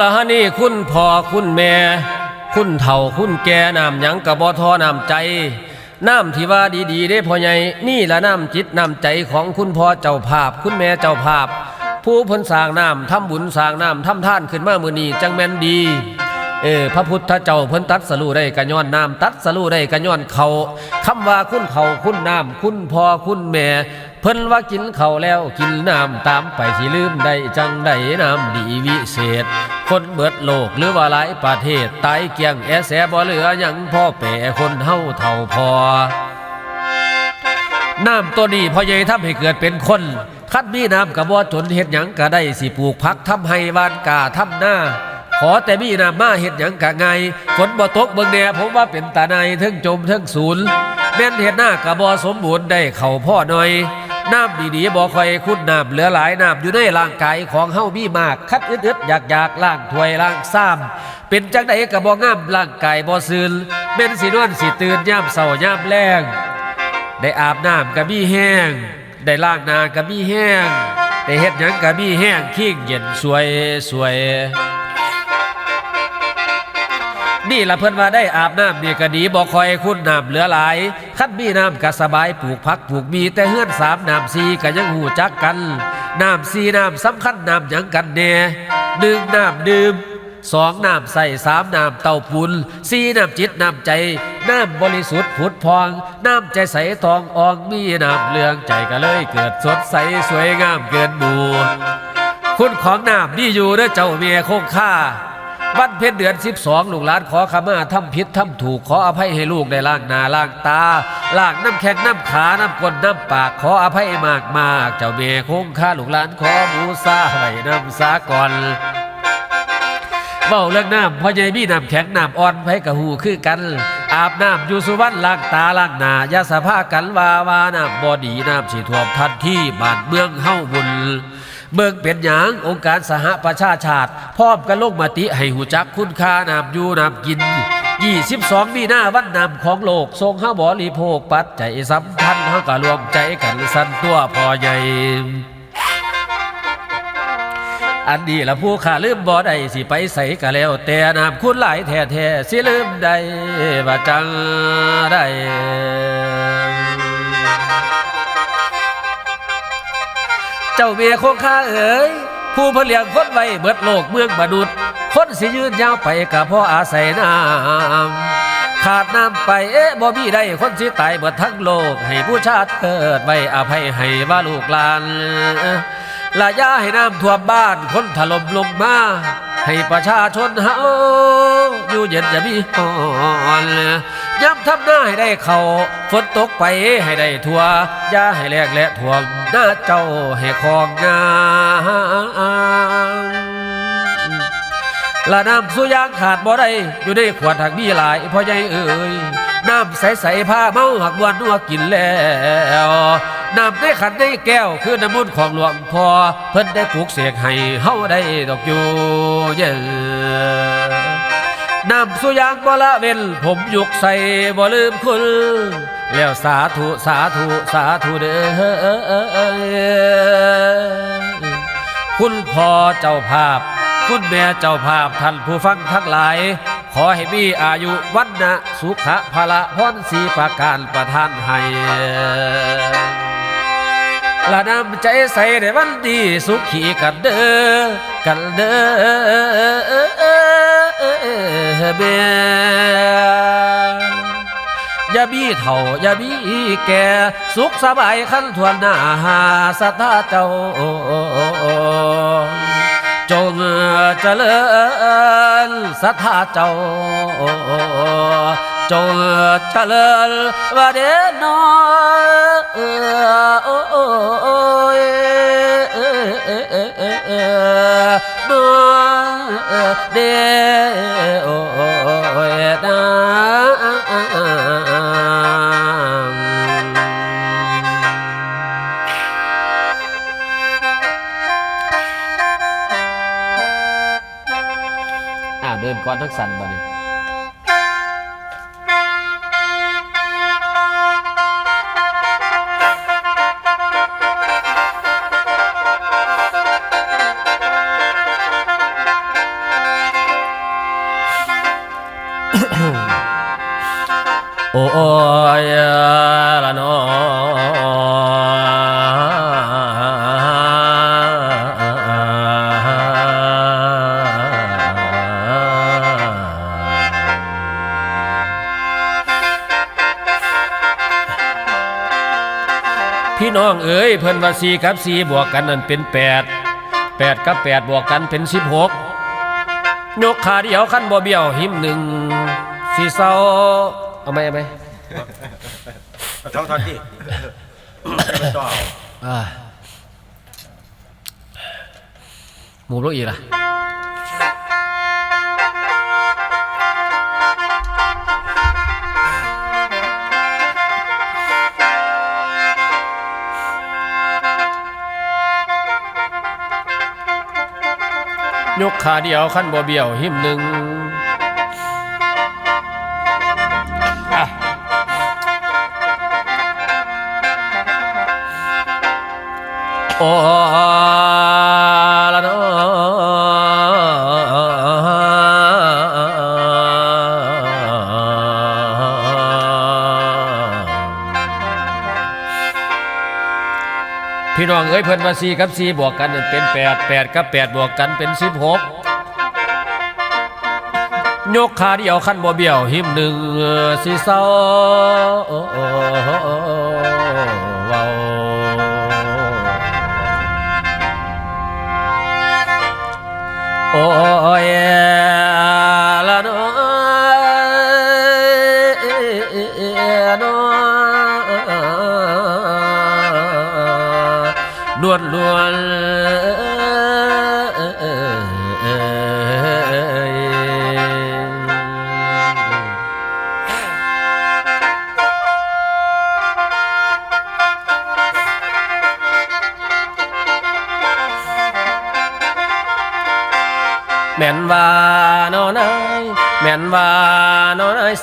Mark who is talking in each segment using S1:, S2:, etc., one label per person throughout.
S1: ละฮะนี่คุณพ่อคุณแม่ คุณเฒ่าคุณแก่น้ำหยังกะบ่ทอน้ำใจ น้ำที่ว่าดีๆได้พ่อใหญ่นี่ละน้ำจิตน้ำใจของคุณพ่อเจ้าภาพ คุณแม่เจ้าภาพ ผู้พิ่นสร้างน้ำทำบุญสร้างน้ำทำท่านขึ้นมามื้อนี้จังแม่นดีเออพระพุทธเจ้าเพิ่นตัดสรู้ได้กะย้อนน้ำตัดสรู้ได้กะย้อนเขาคำว่าคุณเขาคุณน้ำคุณพ่อคุณแม่ เพิ่นว่ากินเขาแล้วกินน้ำตามไปสิลืมได้จังได้น้ำดีวิเศษ คนเบิดโลกหรือว่าหลายประเทศตายเกลียงแอแสบ่เหลือยังพ่อแป่คนเฮาเท่าพอน้ำตัวนี้พอใหญ่ทำให้เกิดเป็นคนคัดมีน้ำกระบ่จนเฮ็ดหยังก็ได้สิปลูกพักทำให้วานกาทำหน้า ขอแต่มีน้ำมาเฮ็ดหยังกะไงฝนบ่ตกเบิ่งแน่ผมว่าเป็นตาในทั้งจมทั้งศูนย์แม่นเฮ็ดหน้ากะบ่สมบูรณ์ได้เข้าพ่อหน่อย น้ำดีๆบ่คอยคุ้นน้ำเหลือหลายน้ำอยู่ในร่างกายของเฮามีมากคัดอึดๆอยากๆล้างถวยล้างซ้ำเป็นจังไดก็บ่งามร่างกายบ่ซื่นแม่นสินอนสิตื่นยามเช้ายามแลงได้อาบน้ำกะบี้แห้ง ได้ล้างนากะบี้แห้ง ได้เฮ็ดหยังกะบี้แห้งขี้งเย็นสวยสวย นี่ละเพิ่นว่าได้อาบน้ำเนี่ก็ดีบ่คอยคุณน้ำเหลือหลายคันมีน้ำก็สบายปลูกผักปลูกมีแต่เฮือนสามน้ำสี่ก็ยังหูจักกันน้ำสี่น้ำสำคัญน้ำหยังกันแน่หนึ่งน้ำดื่มสองน้ำใส่สามน้ำเต้าปุนสี่น้ำจิตน้ำใจ น้ำบริสุทธิ์ผุดพอง น้ำใจใสทองอองมีน้ำเลืองใจก็เลยเกิดสดใสสวยงามเกินหมู่คุณของน้ำนี่อยู่เด้อเจ้าเมียคงค่า วันเพ็ญเดือนสิบสองลูกหลานขอขมาทำผิดทำถูกขออภัยให้ลูกได้ล้างนาล้างตาล้างน้ำแข็งน้ำขาน้ำก้นน้ำปากขออภัยมากมากเจ้าเมียคงค่าลูกหลานขอบูซาไว้น้ำสาก่อนเบ้าเรื่องน้ำพ่อใหญ่มีน้ำแข็งน้ำอ่อนไผกะหูคือกัน อาบน้ำอยู่สุวรรณล้างตาล้างนายาสะพากันวาวาน้ำบอดีน้ำสีท่วมทันที่บ้านเมืองเฮาบุญ เมืองเป็นหยางองค์การสหประชาชาติ พร้อมกันลงมติให้หูจักคุณค่าน้ำอยู่น้ำกิน 22 มีหน้าวันนำของโลกทรงเฮาบริโภคปัจจัยสำคัญเฮาก็รวมใจกันสั่นตัวพอใหญ่อันนี้ละผู้ขาลืมบ่ได้สิไปใส่ก็แล้ว แต่น้ำคุณหลายแท้แท้ๆสิลืมได้ว่าจังได้ เจ้าเมียคงข้าเอ๋ยผู้เพนเลียงคนไว้เบิดโลกเมืองมนุษย์คนสิยืนยาวไปกับพ่ออาศัยน้ำขาดน้ำไปเอ๊ะบ่มีได้คนสิตายเบิดทั้งโลก ให้ผู้ชาติเกิดไว้อภัยให้ว่าลูกหลานละยาให้น้ำท่วมบ้านคนถล่มลงมา ให้ประชาชนเฮาอยู่เย็นจะมีหอนย้ำทำหน้าให้ได้เขาฝนตกไปให้ได้ทั่วอย่าให้แลกและท่วมหน้าเจ้าให้คองงามละน้ำสุยางขาดบ่ได้อยู่ในขวดหักมีหลายพ่อใหญ่เอ่ย น้ำใสๆผ้าเมาหักวันนัวกินแล้วน้ำในขันในแก้วคือน้ำมันของหลวงพ่อเพิ่นได้ปลูกเสกให้เฮาได้ดอกอยู่เย็นน้ำสุยางบ่ละเว้นผมยุกใส่บ่ลืมคุณแล้วสาธุสาธุสาธุเด้อคุณพ่อเจ้าภาพ คุณแม่เจ้าภาพท่านผู้ฟังทั้งหลาย ขอให้มีอายุวันนะสุขะพละพรสีประการประทานให้ละน้ำใจใส่ในวันดีสุขีกันเด้อกันเด้อเบียอย่าบีเท่าอย่าบีแก่สุขสบายขั้นทวนหน้าหาสตาเจ้า จงเจริญสัทธาเจ้า จงเจริญว่าเดนอเออโอ้ย ริ่มก้อนทักสันบ่ดิโอ้ยละน้อ น้องเอ๋ยเพิ่นว่าสี่กับสี่บวกกันนั่นเป็นแปดแปดกับแปดบวกกันเป็นสิบหกยกขาเดียวขั้นบ่เบี้ยวหิมหนึ่งสีเศร้าเอาไหมเอาไหม
S2: ท้องทอนที่ต่อ
S1: อ่าหมูลูกอีกล่ะ กขาเดียวขั้นบ่เบี้ยวหิมหนึ่งอะโอ้ พี่น้องเอ้ยเพิ่นว่าสี่กับสี่บวกกันเป็นแปดแปดกับแปดบวกกันเป็นสิบหกยกขาเดียวขั้นบ่เบี้ยวหิมหนึ่งสิเศร้าเว้าโอ้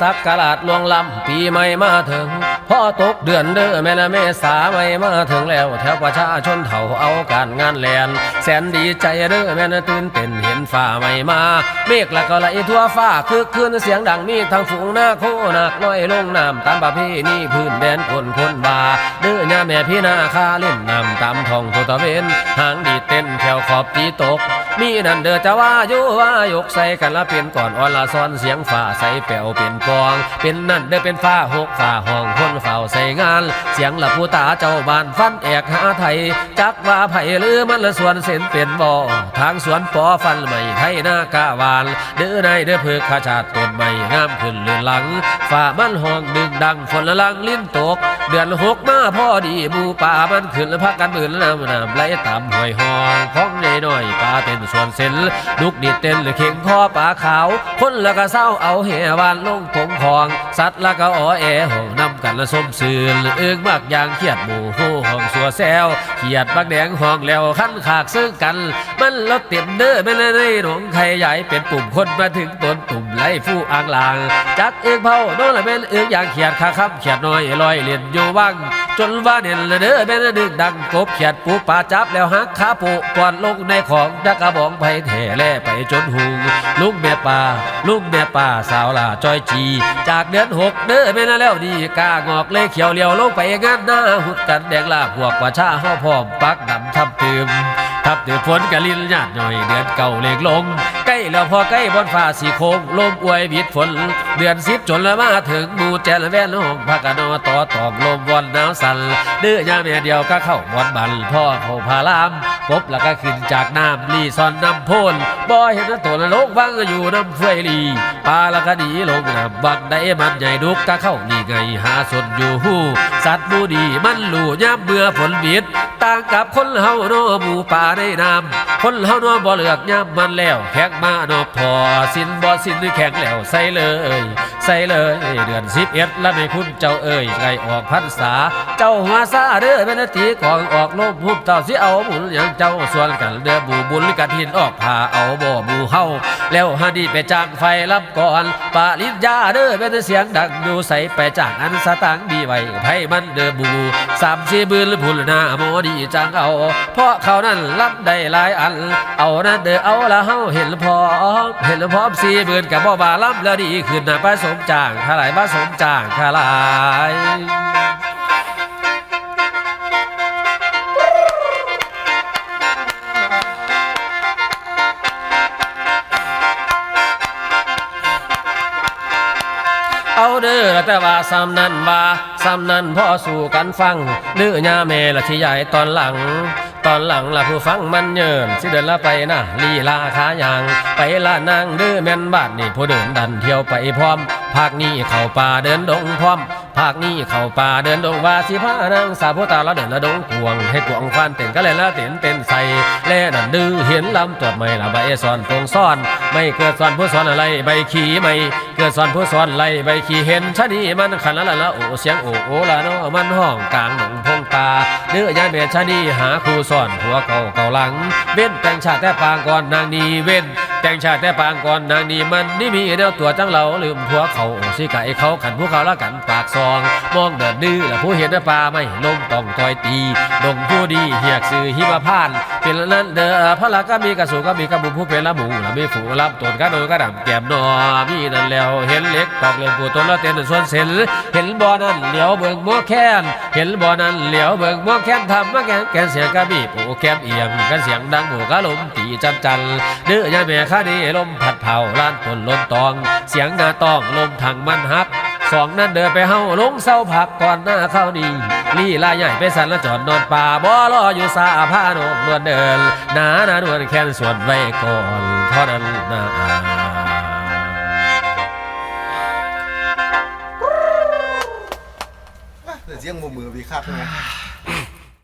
S1: สักกะลาดลวงลำปีใหม่มาถึง พ่อตกเดือนเด้อแม่นะเมษาไม่มาถึงแล้วแถวประชาชนเถ่าเอาการงานแลนแสนดีใจเด้อแม่นะตื่นเต้นเห็นฟ้าใหม่มา เมฆละก็ไหลทั่วฟ้าคือคืนเสียงดังมีทางฝูงหน้าโคนักน้อยลงน้ำตามประเพณีพื้นแดนคนคนบาเด้อย่าแม่พี่นาคาเล่นน้ำตามท้องทตะเวนหางดีเต้นแถวขอบตีตก มีนั่นเด้อจะว่าอยู่ว่ายกใส่กันละเป็นก่อนอ่อนละซ้อนเสียงฝ่าใส่แป๋วเป็นกอง เป็นนั่นเด้อเป็นฟ้าหกฝ่าห้องคนเฝ้าใส่งาน เสียงละผู้ตาเจ้าบ้านฟันแอกหาไทย จักว่าไผ่หรือมันละส่วนเส้นเป็นบ่อทางสวนปอฟันใหม่ไทยหน้ากะวานเด้อนเด้อเพือขาชาติต้นใหม่งามขึ้นเลื่อนหลังฝ่ามันห้องดึงดังฝนละลังลิ้นตก เดือนหกมาพอดีหมูป่ามันขึ้นแล้วพักกันบืนน้ำน้ำไหลตามห้วยหองของในน้อยปลาเต้นส่วนเส้นลูกดีดเต้นหรือเข่งคอปลาขาว คนละก็เศร้าเอาแห่วานลงผงคอง สัตว์ละก็อ๋อแอห้องนำกันละส้มซืนเอื้องมากยางเขียดหมูโหห้องสัวแซวเขียดบักแดงห้องแล้วขั้นขากซึ่งกัน มันลดเต็มเด้อไม่ละในหนองไข่ใหญ่เป็นปุ่มคนมาถึงต้นตุ่มไล่ฟู่อ่างลาง จักเอื้องเผาโน่นละเป็นเอื้องยางเขียดขาคับเขียดน้อยลอยเลียนอยู่ว่าง จนว่าเด่นละเด้อเป็นดึกดังกบเขียดปูปลาจับแล้วหักขาปูก่อนลงในของจักกระบองไผ่แถ่แล่ไปจนหุงลุงแม่ป่าลุงแม่ป่าสาวล่าจอยจี จากเดือนหกเด้อเป็นแล้วดีกางอกเลยเขียวเลียวลงไปงานหน้าหุดกันแดงลาพวกประชาห้อพร้อมปักดำทับเติมทับเดือฝนกะลินญาติหน่อยเดือนเก่าเล็กลง ล้แล้วพอใกล้บนฟ้าสีโคงลมอวยบิดฝน เดือนสิบจนแล้วมาถึงมูแจลแว่นห้องพักนอต่อตอกลมวันหนาวสั่นเดื้อยาแม่เดียวก็เข้าบอนบันพ่อเขาพารามกบแล้วก็ขึ้นจากน้ำลีซอนน้ำโพนบ่เห็นตัวละลงวังอยู่น้ำเฟยลีปลาแล้วก็หนีลงน้ำบังได้มันใหญ่ดุกก็เข้านี่ไงหาสนอยู่หู้สัตว์บูดีมันลู่ย่ำเบื่อฝนบิดต่างกับคนเฮานาะหมู่ป่าในน้ำคนเฮานาะบ่เลือกย่ำมันแล้วแข็งมาเนาะพอสิ้นบ่สิ้นแข็งแล้วใส่เลยใส่เลยเดือนสิบเอ็ดแล้วไม่คุณเจ้าเอ่ยไกลออกพรรษา เจ้าหัวซาเด้อเป็นตีกองออกลมหุบเจ้าสิเอาบุญอย่างเจ้าส่วนกันเด้อบูบุญกะทินออกผ่าเอาบ่บูเฮาแล้วหาดีไปจางไฟรับก่อนปาลิญญาเด้อเป็นเสียงดังดูใส่ไปจางอันสตางดีไว้ไผมันเด้อบูสามสี่บืนพุนหน้าหมดีจังเอา เพราะเขานั้นรับได้หลายอัน เอานั่นเด้อเอาละเฮาเห็นพร้อเห็นพร้อมสี่บืนกับบ่บาล้ำแล้วดีขึ้นนะผสมจางขลายผสมจางขลายเอาเด้อแต่ว่าซ้ำนั้นว่าซ้ำนั้นพ่อสู่กันฟังเด้อย่าแม่ละที่ใหญ่ตอนหลัง อนหลังละผู้ฟังมันเยินสิเดินละไปนะลีลาขายาง ไปละนางเด้อแม่นบ้านนี่ผู้เดินดันเที่ยวไปพร้อม ภาคนี้เข้าป่าเดินดงพร้อม ภาคนี้เข้าป่าเดินดงว่าสิพานางสาวผู้ตาละเดินละดงกวง ให้กวงฟันเต้นก็เลยละเต้นเต้นใส่แล่นันดื้อเห็นลำตรวจไม่ละใบสอนตรงซ่อน ไม่เกิดสอนผู้สอนอะไรใบขี่ไม่เกิดสอนผู้สอนไรใบขี่เห็นชะนี้มันขันละละละโอเสียงโอโอละเนาะมันห้องกลางหนง ป่าเนื้อยายเมียชะนีหาครูสอนหัวเก่าเก่าหลัง เว้นแต่งชาติแต่ปางก่อนนางนีเว้น แต่งชาติแต่ปางก่อนนางนีมันนี่มีแนวตัวจังเราลืมผัวเขาสิไก่เขาขันผู้เขาละกันปากซอง มองเดินดื้อและผู้เห็นปลาไม่ลมต้องต่อยตีดงผู้ดีเหียกสื่อหิมพาน เป็นนั้นเด้อพระละก็มีกระสูก็มีกระบุผู้เป็นละหมูและมีฝูรับตนก็โดนกระดำแก้มนอมีนั่นแล้วเห็นเล็กตอกเล่นปูตนละเต้นส่วนเสนเห็นบ่อนั้นเหลียวเบิ่งม้อแค้นเห็นบ่อนั้นเหลียวเบิ่งม้อแค้นทำมาแกนแกนเสียงกระบี่ปูแก้มเอียงกันเสียงดังหมูกะลมตีจันจันเด้อยาแม่ข้านี้ลมผัดเผาล้านต้นลนตอง เสียงงาตองลมถังมันฮักสองนั้นเดินไปเฮาลงเศร้าผักก่อนหน้าเข้าดีลี่ลายใหญ่ไปสันและจอดนอนป่าบ่รออยู่สาผ้านกนวลเดินหนาหนาดวนแค้นสวนไว้ก่อนเท่านั้นนะ
S3: เสียงมือมือพี่ครับใช่ไหม